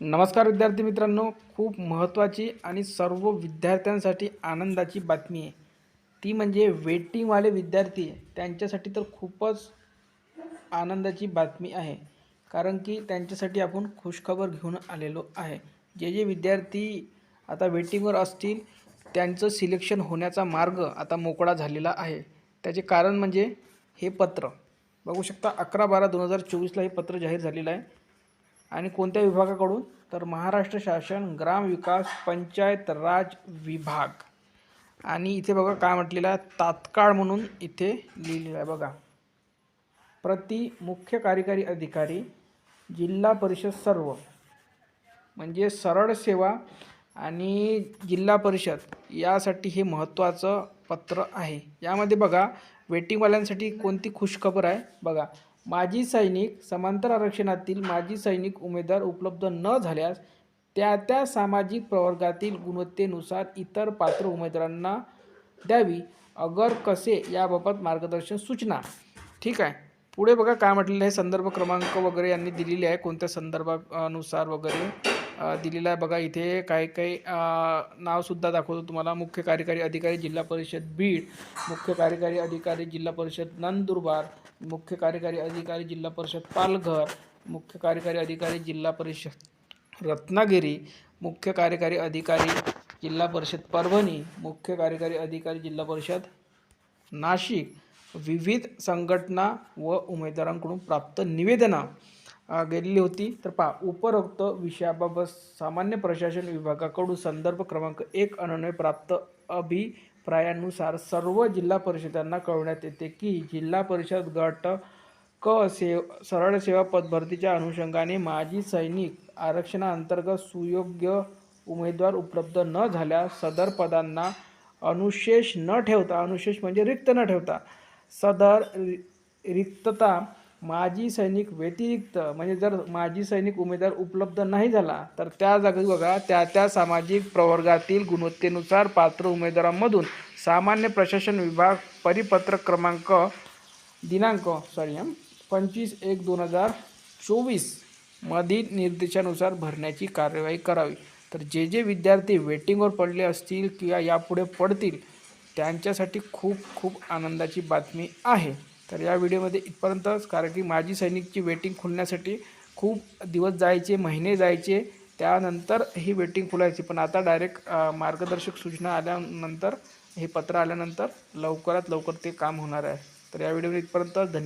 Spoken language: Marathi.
नमस्कार विद्यार्थी मित्रांनो खूप महत्त्वाची आणि सर्व विद्यार्थ्यांसाठी आनंदाची बातमी आहे. ती म्हणजे वेटिंगवाले विद्यार्थी त्यांच्यासाठी तर खूपच आनंदाची बातमी आहे. कारण की त्यांच्यासाठी आपण खुशखबर घेऊन आलेलो आहे. जे जे विद्यार्थी आता वेटिंगवर असतील त्यांचं सिलेक्शन होण्याचा मार्ग आता मोकळा झालेला आहे. त्याचे कारण म्हणजे हे पत्र. बघू शकता अकरा बारा दोन हजार चोवीसला हे पत्र जाहीर झालेलं आहे. आणि कोणत्या विभागाकडून? तर महाराष्ट्र शासन ग्राम विकास पंचायत राज विभाग. आणि इथे बघा काय म्हटलेलं आहे. तात्काळ म्हणून इथे लिहिलेलं आहे बघा. प्रति मुख्य कार्यकारी अधिकारी जिल्हा परिषद सर्व. म्हणजे सरळ सेवा आणि जिल्हा परिषद यासाठी हे महत्त्वाचं पत्र आहे. यामध्ये बघा वेटिंगवाल्यांसाठी कोणती खुशखबर आहे? बघा माजी सैनिक समांतर आरक्षणातील माजी सैनिक उमेदवार उपलब्ध न झाल्यास त्या त्या सामाजिक प्रवर्गातील गुणवत्तेनुसार इतर पात्र उमेदवारांना द्यावी. अगर कसे याबाबत मार्गदर्शन सूचना. ठीक आहे. पुढे बघा काय म्हटलेलं आहे. संदर्भ क्रमांक वगैरे यांनी दिलेले आहे. कोणत्या संदर्भानुसार वगैरे? दिलेला आहे. बघा इथे काही काही नावसुद्धा दाखवतो तुम्हाला. मुख्य कार्यकारी अधिकारी जिल्हा परिषद बीड मुख्य कार्यकारी अधिकारी जिल्हा परिषद नंदुरबार मुख्य कार्यकारी अधिकारी जिल्हा परिषद पालघर मुख्य कार्यकारी अधिकारी जिल्हा परिषद रत्नागिरी मुख्य कार्यकारी अधिकारी जिल्हा परिषद परभणी मुख्य कार्यकारी अधिकारी जिल्हा परिषद नाशिक. विविध संघटना व उमेदवारांकडून प्राप्त निवेदनं गेलेली होती. तर पहा उपरोक्त विषयाबाबत सामान्य प्रशासन विभागाकडून संदर्भ क्रमांक एक अनन्वय प्राप्त अभिप्रायानुसार सर्व जिल्हा परिषदांना कळवण्यात येते की जिल्हा परिषद गट क सेव सरळ सेवा पदभरतीच्या अनुषंगाने माजी सैनिक आरक्षणाअंतर्गत सुयोग्य उमेदवार उपलब्ध न झाल्यास सदर पदांना अनुशेष न ठेवता अनुशेष म्हणजे रिक्त न ठेवता सदर रिक्तता माजी सैनिक व्यतिरिक्त म्हणजे जर माजी सैनिक उमेदवार उपलब्ध नाही झाला तर त्या जागी बघा त्या त्या सामाजिक प्रवर्गातील गुणवत्तेनुसार पात्र उमेदवारांमधून सामान्य प्रशासन विभाग परिपत्रक क्रमांक दिनांक सॉरी पंचवीस एक दोन हजार चोवीस मधील निर्देशानुसार भरण्याची कार्यवाही करावी. तर जे जे विद्यार्थी वेटिंगवर पडले असतील किंवा यापुढे पडतील त्यांच्यासाठी खूप खूप आनंदाची बातमी आहे. तर या व्हिडिओमध्ये इथपर्यंतच कारण की माजी सैनिकची वेटिंग खुलण्यासाठी खूप दिवस जायचे महिने जायचे त्यानंतर ही वेटिंग खुलायची. पण आता डायरेक्ट मार्गदर्शक सूचना आल्यानंतर हे पत्र आल्यानंतर लवकरात लवकर ते काम होणार आहे. तर या व्हिडिओमध्ये इथपर्यंतच धन्यवाद.